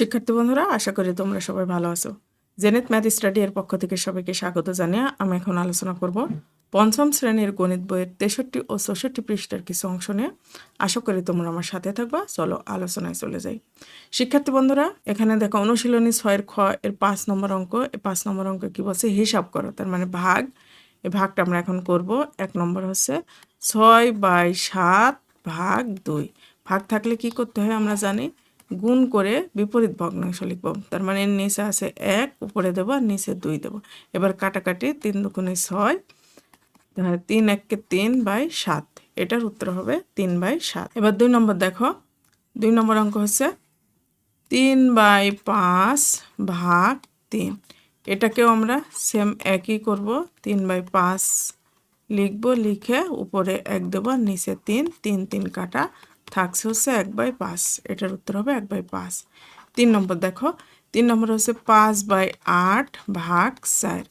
শিক্ষার্থী বন্ধুরা, আশা করি তোমরা সবাই ভালো আছো। জেনেত ম্যাথ স্টাডি এর পক্ষ থেকে সবাইকে স্বাগত জানিয়ে আমি এখন আলোচনা করব পঞ্চম শ্রেণির গণিত বইয়ের তেষট্টি ও চৌষট্টি পৃষ্ঠার কিছু অংশ নিয়ে। আশা করি তোমরা আমার সাথে থাকবা, চলো আলোচনায় চলে যাই। শিক্ষার্থী বন্ধুরা, এখানে দেখো অনুশীলনী ছয়ের খ এর পাঁচ নম্বর অঙ্ক পাঁচ নম্বর অঙ্ক কি বলছে? হিসাব করো, তার মানে ভাগ। এই ভাগটা আমরা এখন করব, এক নম্বর হচ্ছে ছয় বাই সাত ভাগ দুই। ভাগ থাকলে কি করতে হয় আমরা জানি? গুণ করে বিপরীত ভগ্নাংশ লিখব। তার মানে নিচে আছে এক, উপরে দেবো আর নিচে দুই দেবো। এবার কাটাকাটি তিন দুগুণে ছয় তিন এককে তিন বাই সাত। এটার উত্তর হবে তিন বাই সাত। এবার দুই নম্বর দেখো। দুই নম্বর অঙ্ক হচ্ছে তিন বাই পাঁচ ভাগ তিন। এটাকেও আমরা সেম একই করব। তিন বাই পাঁচ লিখব, লিখে উপরে এক দেবো আর নিচে তিন তিন তিন কাটা থাকছে হচ্ছে এক বাই পাঁচ। এটার উত্তর হবে এক বাই পাঁচ। তিন নম্বর দেখো, তিন নম্বর হচ্ছে পাঁচ বাই আট ভাগ চার।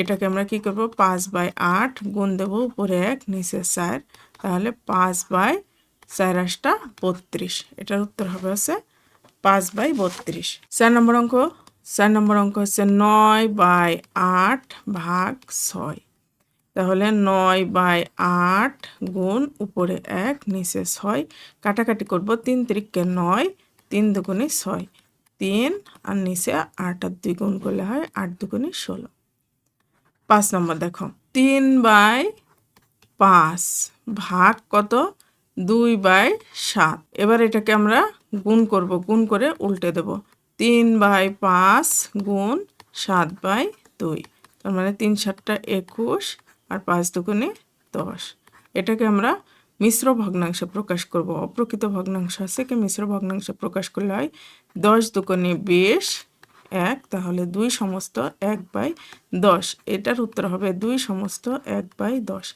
এটাকে আমরা কি করব? পাঁচ বাই আট গুণ দেবো উপরে এক, নিচে চার। তাহলে পাঁচ বাই চার আটটা বত্রিশ। এটার উত্তর হবে হচ্ছে পাঁচ বাই বত্রিশ। চার নম্বর অঙ্ক, চার নম্বর অঙ্ক হচ্ছে নয় বাই আট ভাগ ছয়। তাহলে নয় বাই আট গুণ উপরে এক, নিচে ছয়, কাটাকাটি করব তিন তিরিককে নয়, তিন দুগুণে ছয়, তিন আর নিচে আট আর দুই গুণ করলে হয় আট দুগুণে ষোলো। পাঁচ নম্বর দেখো, তিন বাই পাঁচ ভাগ কত? দুই বাই সাত। এবার এটাকে আমরা গুণ করব, গুণ করে উল্টে দেব। তিন বাই পাঁচ গুণ সাত বাই দুই, তার মানে তিন সাতটা একুশ আর পাঁচ দুগুণে দশ। এটাকে আমরা মিশ্র ভগ্নাংশে প্রকাশ করব। অপ্রকৃত ভগ্নাংশ আছে কি? মিশ্র ভগ্নাংশে প্রকাশ করলে হয় দশ দুগুণে বিশ এক, তাহলে দুই সমস্ত এক বাই দশ। এটার উত্তর হবে দুই সমস্ত এক বাই দশ।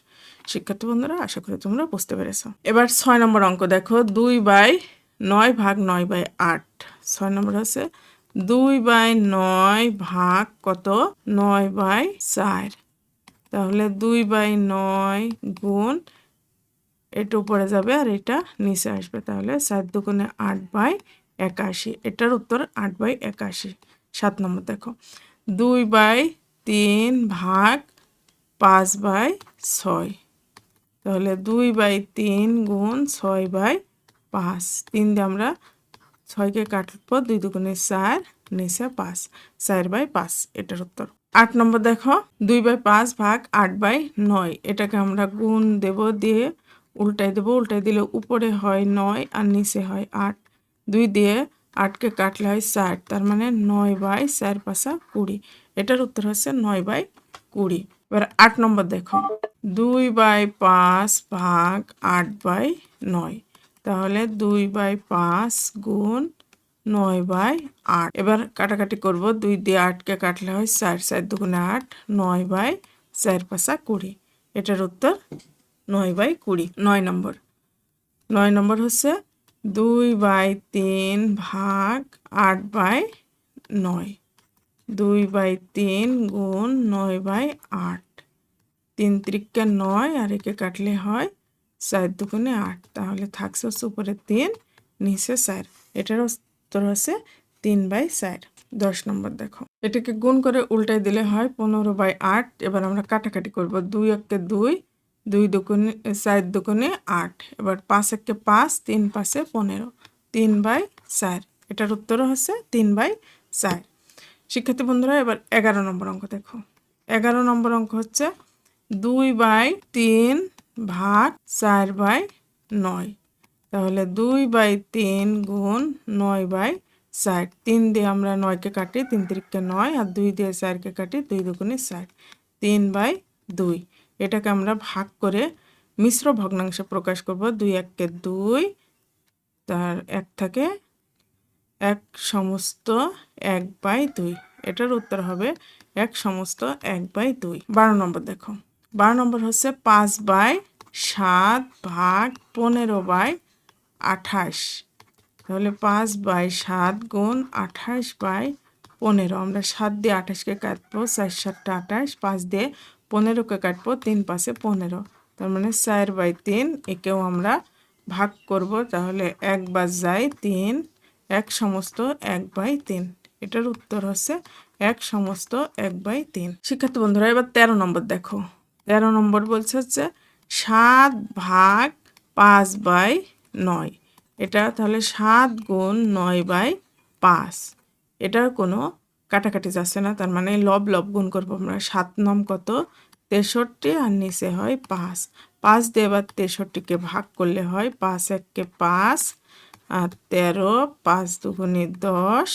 শিক্ষার্থী বন্ধুরা, আশা করি তোমরা বুঝতে পেরেছ। এবার ছয় নম্বর অঙ্ক দেখো। দুই বাই নয় ভাগ নয় বাই আট। ছয় নম্বর হচ্ছে দুই বাই নয় ভাগ কত? নয় বাই চার। তাহলে দুই বাই নয় গুণ এটা উপরে যাবে আর এটা নিচে আসবে। তাহলে সাত দুগুণে আট বাই একাশি। এটার উত্তর আট বাই একাশি। সাত নম্বর দেখো। দুই বাই তিন ভাগ পাঁচ বাই ছয়। তাহলে দুই বাই তিন গুণ ছয় বাই পাঁচ। তিন দিয়ে আমরা ছয়কে কাটব। দুই দুগুণে চার, নিচে পাঁচ। চার বাই পাঁচ। এটার উত্তর। আট নম্বর দেখো, দুই বাই পাঁচ ভাগ আট বাই নয়। এটাকে আমরা গুণ দেব দিয়ে উল্টাই দেবো উল্টাই দিলে উপরে হয় নয় আর নিচে হয় আট। দুই দিয়ে আটকে কাটলে হয় চার তার মানে নয় বাই চার পাশা কুড়ি। এটার উত্তর হচ্ছে নয় বাই কুড়ি। এবার আট নম্বর দেখো, দুই বাই পাঁচ ভাগ আট বাই নয়। তাহলে দুই বাই পাঁচ গুণ নয় বাই আট। এবার কাটাকাটি করব দুই দিয়ে আটকে কাটলে হয় চার চার দুগুণে আট, নয় বাই চার পাঁচা কুড়ি। এটার উত্তর নয় বাই কুড়ি, নয় নম্বর। নয় নম্বর হচ্ছে দুই বাই তিন ভাগ আট বাই নয়। দুই বাই তিন গুণ নয় বাই আট। তিন ত্রিককে নয় আর একে কাটলে হয় চার দুগুণে আট। তাহলে থাকছে হচ্ছে উপরে তিন, নিচে চার। এটার উত্তর হচ্ছে তিন বাই চার। দশ নম্বর দেখো। এটাকে গুণ করে উল্টাই দিলে হয় পনেরো বাই আট। এবার আমরা কাটাকাটি করব দুই এককে দুই দুই দুগুণে, চার দুগুণে আট। এবার পাঁচ এককে পাঁচ, তিন পাঁচে পনেরো। তিন বাই চার। এটার উত্তর হচ্ছে তিন বাই চার। শিক্ষার্থী বন্ধুরা, এবার এগারো নম্বর অঙ্ক দেখো। এগারো নম্বর অঙ্ক হচ্ছে দুই বাই তিন ভাগ চার বাই নয়। তাহলে দুই বাই তিন গুণ নয় বাই চার তিন দিয়ে আমরা নয়কে কাটি, তিন তিরিককে নয় আর দুই দিয়ে চারকে কাটি, দুই দুগুণে চার তিন বাই দুই। এটাকে আমরা ভাগ করে মিশ্র ভগ্নাংশে প্রকাশ করব। দুই এককে দুই, তার এক থাকে এক সমস্ত এক বাই দুই। এটার উত্তর হবে এক সমস্ত এক বাই দুই। বারো নম্বর দেখো। বারো নম্বর হচ্ছে পাঁচ বাই সাত ভাগ পনেরো বাই আঠাশ। তাহলে পাঁচ বাই সাত গুণ আঠাশ বাই পনেরো। আমরা সাত দিয়ে আঠাশকে কাটবো, চার সাতটা আঠাশ, পাঁচ দিয়ে পনেরোকে কাটবো, তিন পাশে পনেরো। তার মানে চার বাই তিন একেও আমরা ভাগ করব, তাহলে এক বাস যায় তিন, এক সমস্ত এক বাই তিন। এটার উত্তর হচ্ছে এক সমস্ত এক বাই তিন। শিক্ষার্থী বন্ধুরা, এবার তেরো নম্বর দেখো। তেরো নম্বর বলছে হচ্ছে সাত ভাগ পাঁচ বাই নয়। এটা তাহলে সাত গুণ নয় বাই পাঁচ। এটার কোনো কাটাকাটি যাচ্ছে না, তার মানে লব লব গুণ করব আমরা। সাত নম কত? তেষট্টি আর নিচে হয় পাঁচ। পাঁচ দিয়ে এবার তেষট্টিকে ভাগ করলে হয় পাঁচ এককে পাঁচ, আর তেরো, পাঁচ দুগুণে দশ,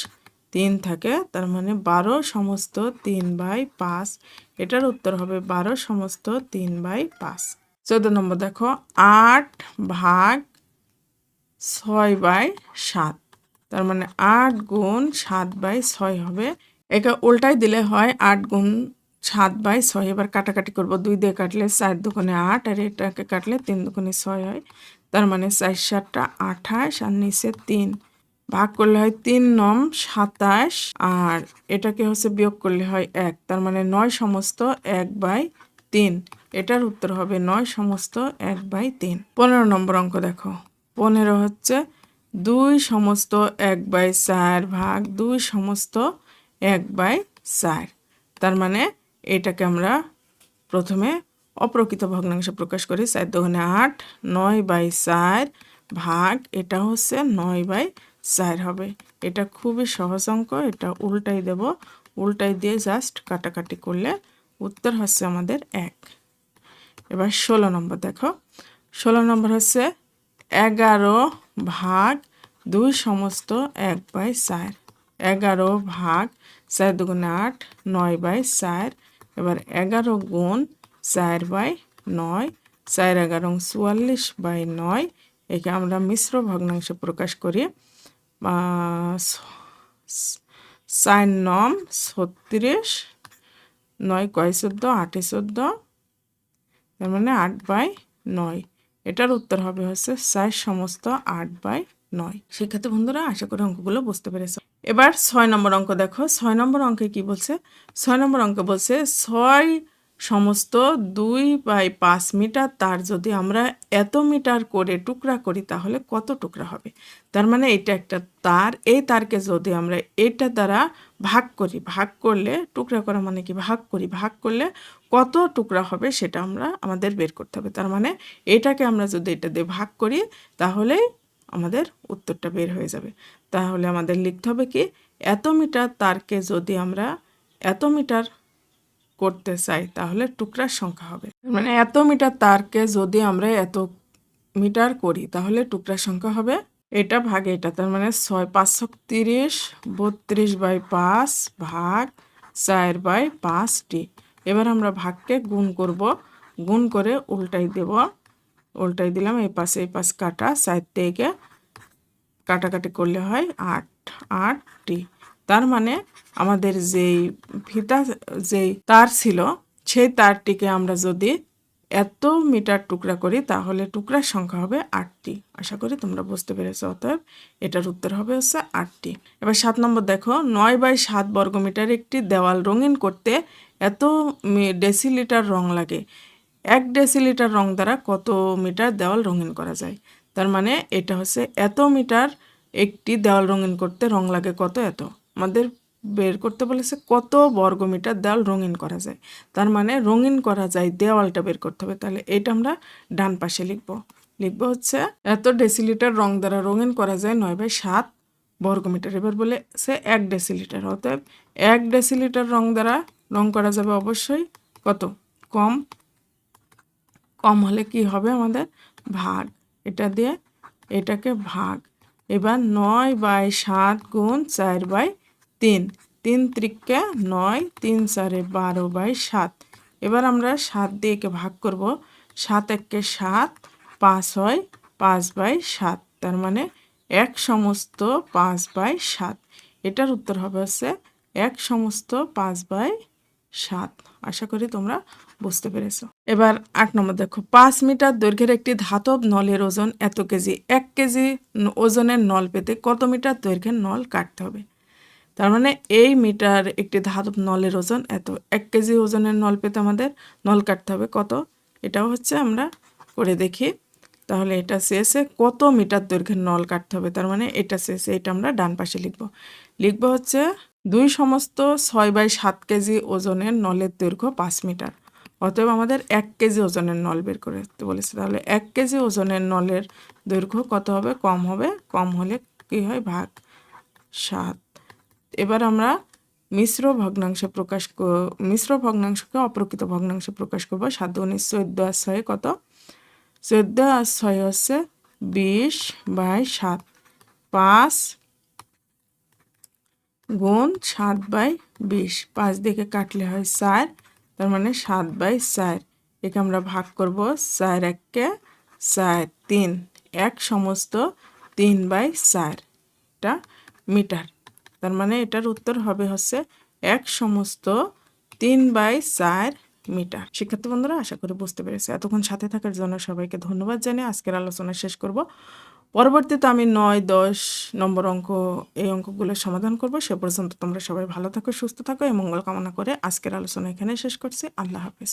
তিন থাকে, তার মানে বারো সমস্ত তিন বাই পাঁচ। এটার উত্তর হবে বারো সমস্ত তিন বাই পাঁচ। চোদ্দ নম্বর দেখো, আট ভাগ ছয় বাই সাত। তার মানে আট গুণ সাত বাই ছয় হবে। একে উল্টাই দিলে হয় আট গুণ সাত বাই ছয়। এবার কাটাকাটি করব। দুই দিয়ে কাটলে চার দোকানে আট আর এটাকে কাটলে তিন দোকানে ছয় হয়। তার মানে চার সাতটা আঠাশ আর নিচে তিন। ভাগ করলে হয় তিন নম সাতাশ আর এটাকে হচ্ছে বিয়োগ করলে হয় এক। তার মানে নয় সমস্ত এক বাই তিন। এটার উত্তর হবে নয় সমস্ত এক বাই তিন। পনেরো নম্বর অঙ্ক দেখো। পনেরো হচ্ছে দুই সমস্ত এক বাই চার ভাগ দুই সমস্ত এক বাই চার। তার মানে এটাকে আমরা প্রথমে অপ্রকৃত ভগ্নাংশে প্রকাশ করি চার দোকানে আট, নয় বাই চার ভাগ এটা হচ্ছে নয় বাই চার হবে। এটা খুবই সহজ অঙ্ক, এটা উল্টাই দেব। উল্টাই দিয়ে জাস্ট কাটাকাটি করলে উত্তর হচ্ছে আমাদের এক। এবার ষোলো নম্বর দেখো। ষোলো নম্বর হচ্ছে এগারো ভাগ দুই সমস্ত এক বাই চার। এগারো ভাগ চার দুগুণে আট, নয় বাই চার। এবার এগারো গুণ চার বাই নয়, চার এগারো চুয়াল্লিশ বাই নয়। একে আমরা মিশ্র ভগ্নাংশে প্রকাশ করি। চার নম ছত্রিশ, নয় কয় চোদ্দ, আটে চোদ্দ, তার মানে আট বাই নয়। এটার উত্তর হবে হচ্ছে সাইজ সমস্ত আট বাই নয়। সেক্ষেত্রে বন্ধুরা, আশা করি অঙ্কগুলো বুঝতে পেরেছ। এবার ছয় নম্বর অঙ্ক দেখো। ছয় নম্বর অঙ্কে কি বলছে? ছয় নম্বর অঙ্কে বলছে ছয় সমস্ত দুই বাই পাঁচ মিটার, তার যদি আমরা এত মিটার করে টুকরা করি, তাহলে কত টুকরা হবে? তার মানে এটা একটা তার, এই তারকে যদি আমরা এটা দ্বারা ভাগ করি, ভাগ করলে, টুকরা করা মানে কি? ভাগ করি, ভাগ করলে কত টুকরা হবে সেটা আমরা, আমাদের বের করতে হবে। তার মানে এটাকে আমরা যদি এটা দিয়ে ভাগ করি তাহলেই আমাদের উত্তরটা বের হয়ে যাবে। তাহলে আমাদের লিখতে হবে কি? এত মিটার তারকে যদি আমরা, এত মিটার করতে চাই, তাহলে টুকরার সংখ্যা হবে। মানে এত মিটার তারকে যদি আমরা এত মিটার করি, তাহলে টুকরার সংখ্যা হবে এটা ভাগ এটা, তার মানে ছয় পাঁচশো তিরিশ, বত্রিশ বাই পাঁচ ভাগ চার বাই পাঁচটি। এবার আমরা ভাগকে গুণ করব, গুণ করে উল্টাই দেব। উল্টাই দিলাম, এই পাশে, এই পাশ কাটা সাইড থেকে কাটাকাটি করলে হয় আট, আটটি। তার মানে আমাদের যেই ফিতা, যেই তার ছিল, সেই তারটিকে আমরা যদি এত মিটার টুকরা করি, তাহলে টুকরার সংখ্যা হবে আটটি। আশা করি তোমরা বুঝতে পেরেছ, অতএব এটার উত্তর হবে হচ্ছে আটটি। এবার সাত নম্বর দেখো, নয় বাই সাত বর্গমিটার একটি দেওয়াল রঙিন করতে এত ডেসিলিটার রং লাগে। এক ডেসিলিটার রং দ্বারা কত মিটার দেওয়াল রঙিন করা যায়? তার মানে এটা হচ্ছে এত মিটার একটি দেওয়াল রঙিন করতে রং লাগে কত এত? আমাদের বের করতে বলেছে কত বর্গমিটার দেওয়াল রঙিন করা যায়। তার মানে রঙিন করা যায়, দেওয়ালটা বের করতে হবে। তাহলে এটা আমরা ডান পাশে লিখব। লিখব হচ্ছে, এত ডেসিলিটার রং দ্বারা রঙিন করা যায় নয় বাই সাত বর্গমিটার। এবার বলে সে এক ডেসিলিটার, অতএব এক ডেসিলিটার রং দ্বারা রং করা যাবে অবশ্যই কত? কম। কম হলে কি হবে আমাদের? ভাগ। এটা দিয়ে এটাকে ভাগ। এবার নয় বাই সাত গুণ চার বাই তিন। তিন ত্রিকে নয়, তিন চারে বারো বাই সাত। এবার আমরা সাত দিয়ে একে ভাগ করব। সাত এককে সাত, পাঁচ হয় পাঁচ বাই সাত। তার মানে এক সমস্ত পাঁচ বাই সাত। এটার উত্তর হবে হচ্ছে এক সমস্ত পাঁচ বাই সাত। আশা করি তোমরা বুঝতে পেরেছ। এবার আট নম্বর দেখো। পাঁচ মিটার দৈর্ঘ্যের একটি ধাতব নলের ওজন এত কেজি। এক কেজি ওজনের নল পেতে কত মিটার দৈর্ঘ্যের নল কাটতে হবে? তার মানে এই মিটার একটি ধাতব নলের ওজন, এত এক কেজি ওজনের নল পেতে আমাদের নল কাটতে হবে, কত? এটাও হচ্ছে আমরা করে দেখি। তাহলে এটা শেষে কত মিটার দৈর্ঘ্যের নল কাটতে হবে, তার মানে এটা শেষে এটা আমরা ডান পাশে লিখব। লিখব হচ্ছে দুই সমস্ত ছয় বাই সাত কেজি ওজনের নলের দৈর্ঘ্য পাঁচ মিটার, অতএব আমাদের এক কেজি ওজনের নল বের করে বলেছে। তাহলে এক কেজি ওজনের নলের দৈর্ঘ্য কত হবে? কম হবে, কম হলে কি হয়? ভাগ সাত। এবার আমরা মিশ্র ভগ্নাংশে প্রকাশ মিশ্র ভগ্নাংশকে অপ্রকৃত ভগ্নাংশে প্রকাশ করব। সাত উনিশ চোদ্দ আর ছয়ে কত? চোদ্দ আর ছয় হচ্ছে বিশ বাই সাত। পাঁচ গুণ সাত বাই বিশ। পাঁচ দিকে কাটলে হয় চার, তার মানে সাত বাই চার। একে আমরা ভাগ করব চার এককে চার, তিন। এক সমস্ত তিন বাই চার এটা মিটার। তার মানে এটার উত্তর হবে হচ্ছে এক সমস্ত তিন বাই চার মিটার। শিক্ষার্থী বন্ধুরা, আশা করি বুঝতে পেরেছে। এতক্ষণ সাথে থাকার জন্য সবাইকে ধন্যবাদ জানিয়ে আজকের আলোচনা শেষ করব। পরবর্তীতে আমি নয়, দশ নম্বর অঙ্ক, এই অঙ্কগুলোর সমাধান করব। সে পর্যন্ত তোমরা সবাই ভালো থাকো, সুস্থ থাকো, এই মঙ্গল কামনা করে আজকের আলোচনা এখানে শেষ করছি। আল্লাহ হাফেজ।